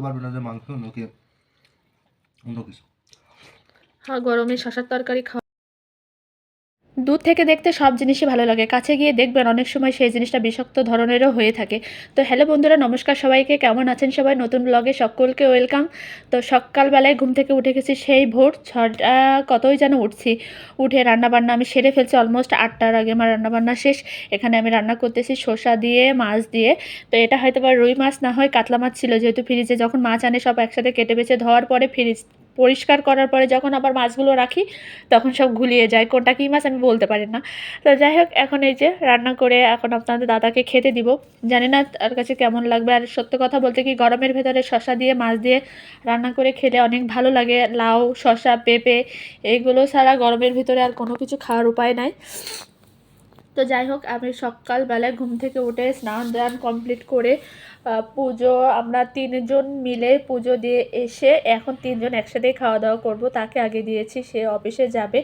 বুঝতে পারবে না যে মাংস নাকি অন্য কিছু। হ্যাঁ গরমে শশার তরকারি খাওয়া দূর থেকে দেখতে সব জিনিসই ভালো লাগে। কাছে গিয়ে দেখবেন অনেক সময় সেই জিনিসটা বিষাক্ত ধরনেরও হয়ে থাকে। তো হ্যালো বন্ধুরা, নমস্কার সবাইকে। কেমন আছেন সবাই? নতুন ব্লগে সকলকে ওয়েলকাম তো সকালবেলায় ঘুম থেকে উঠে গেছি সেই ভোর ছটা, কতই যেন উঠছি। উঠে রান্নাবান্না আমি সেরে ফেলছি অলমোস্ট আটটার আগে আমার রান্নাবান্না শেষ। এখানে আমি রান্না করতেছি শসা দিয়ে, মাছ দিয়ে। তো এটা হয়তো বা রুই মাছ, না হয় কাতলা মাছ ছিল। যেহেতু ফ্রিজে যখন মাছ আনে সব একসাথে কেটে বেছে ধোয়ার পরে ফ্রিজ পরিষ্কার করার পরে যখন আবার মাছগুলো রাখি, তখন সব ঘুলিয়ে যায়। কোনটা কী মাছ আমি বলতে পারি না। তো যাই হোক, এখন এই যে রান্না করে এখন আপনাদের দাদাকে খেতে দিব। জানি না তার কাছে কেমন লাগবে। আর সত্য কথা বলতে কি, গরমের ভেতরে শশা দিয়ে, মাছ দিয়ে রান্না করে খেলে অনেক ভালো লাগে। লাউ শশা পেঁপে, এইগুলো ছাড়া গরমের ভিতরে আর কোনো কিছু খাওয়ার উপায় নাই। তো যাই হোক, আমি সকালবেলায় ঘুম থেকে উঠে স্নান দান কমপ্লিট করে পুজো, আমরা তিনজন মিলে পুজো দিয়ে এসে এখন তিনজন একসাথেই খাওয়া দাওয়া করব। তাকে আগে দিয়েছি, সে অফিসে যাবে।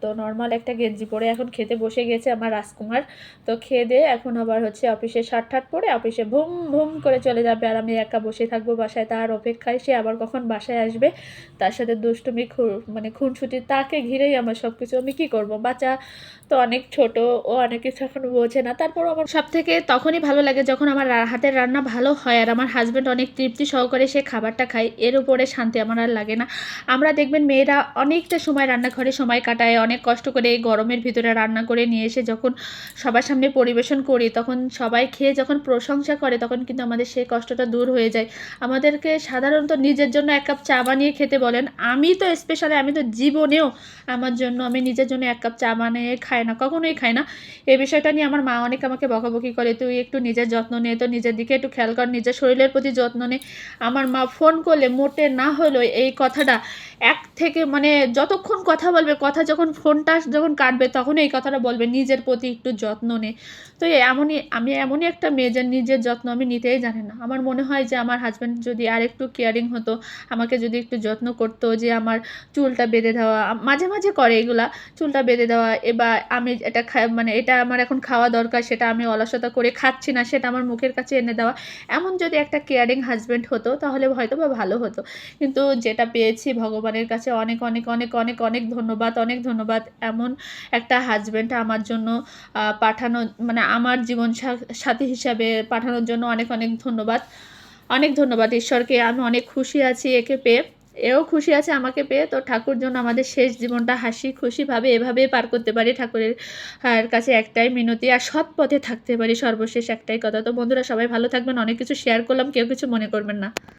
তো নর্মাল একটা গেঞ্জি পরে এখন খেতে বসে গেছে আমার রাজকুমার। তো খেয়ে দিয়ে এখন আবার হচ্ছে অফিসে শার্ট ঠাট পরে অফিসে ভুম ভুম করে চলে যাবে আর আমি একা বসে থাকব বাসায়। তার অপেক্ষায় সে আবার কখন বাসায় আসবে, তার সাথে দুষ্টুমি খু- মানে খুনসুটি, তাকে ঘিরেই আমার সব কিছু আমি কী করব? বাচ্চা তো অনেক ছোট ও অনেক কিছু বোঝে না। তারপর আমার সব থেকে তখনই ভালো লাগে যখন আমার হাতের রান্না ভালো হয় আর আমার হাজব্যান্ড অনেক তৃপ্তি সহকারে সে খাবারটা খায়। এর উপরে শান্তি আমার আর লাগে না। আমরা দেখবেন মেয়েরা অনেকটা সময় রান্নাঘরে সময় কাটায়, অনেক কষ্ট করে গরমের ভিতরে রান্না করে নিয়ে এসে যখন সবার সামনে পরিবেশন করি, তখন সবাই খেয়ে যখন প্রশংসা করে, তখন কিন্তু আমাদের সেই কষ্টটা দূর হয়ে যায়। আমাদেরকে সাধারণত নিজের জন্য এক কাপ চা বানিয়ে খেতে বলেন। আমি তো স্পেশালি আমি তো জীবনেও আমার জন্য, আমি নিজের জন্য এক কাপ চা বানিয়ে খাই না, কখনোই খাই না। এই বিষয়টা নিয়ে আমার মা অনেক আমাকে বকাবকি করে, তুই একটু নিজের যত্ন নে তো নিজের দিকে একটু খেয়াল কর, নিজের শরীরের প্রতি যত্ন নে। আমার মা ফোন করলে মোটে না হলেও এই কথাটা এক থেকে মানে যতক্ষণ কথা বলবে, কথা যখন ফোনটা যখন কাটবে তখন এই কথাটা বলবে, নিজের প্রতি একটু যত্ন নে। তো এমনই, আমি এমনই একটা মেয়ে যে নিজের যত্ন আমি নিতেই জানি না। আমার মনে হয় যে আমার হাজব্যান্ড যদি আর একটু কেয়ারিং হতো, আমাকে যদি একটু যত্ন করতো যে আমার চুলটা বেঁধে দেওয়া, মাঝে মাঝে করে এগুলা, চুলটা বেঁধে দেওয়া, এবার আমি এটা মানে এটা আমার এখন খাওয়া দরকার, সেটা আমি অলসতা করে খাচ্ছি না, সেটা আমার মুখের কাছে এনে দেওয়া। এমন যদি একটা কেয়ারিং হাজব্যান্ড হতো, তাহলে হয়তো বা ভালো হতো। কিন্তু যেটা পেয়েছি ভগবানের কাছে অনেক অনেক অনেক অনেক অনেক ধন্যবাদ অনেক ধন্যবাদ এমন একটা হাজব্যান্ড আমার জন্য পাঠানো মানে আমার জীবন সাথী হিসাবে পাঠানোর জন্য অনেক অনেক ধন্যবাদ। অনেক ধন্যবাদ ঈশ্বরকে, আমি অনেক খুশি আছি একে পেয়ে। এও খুশি আছে আমাকে পেয়ে। তো ঠাকুর জন্য আমাদের শেষ জীবনটা হাসি খুশিভাবে এভাবেই পার করতে পারি। ঠাকুরের কাছে একটাই মিনতি আর সৎ পথে থাকতে পারি। সর্বশেষ একটাই কথা। তো বন্ধুরা সবাই ভালো থাকবেন। অনেক কিছু শেয়ার করলাম। কেউ কিছু মনে করবেন না।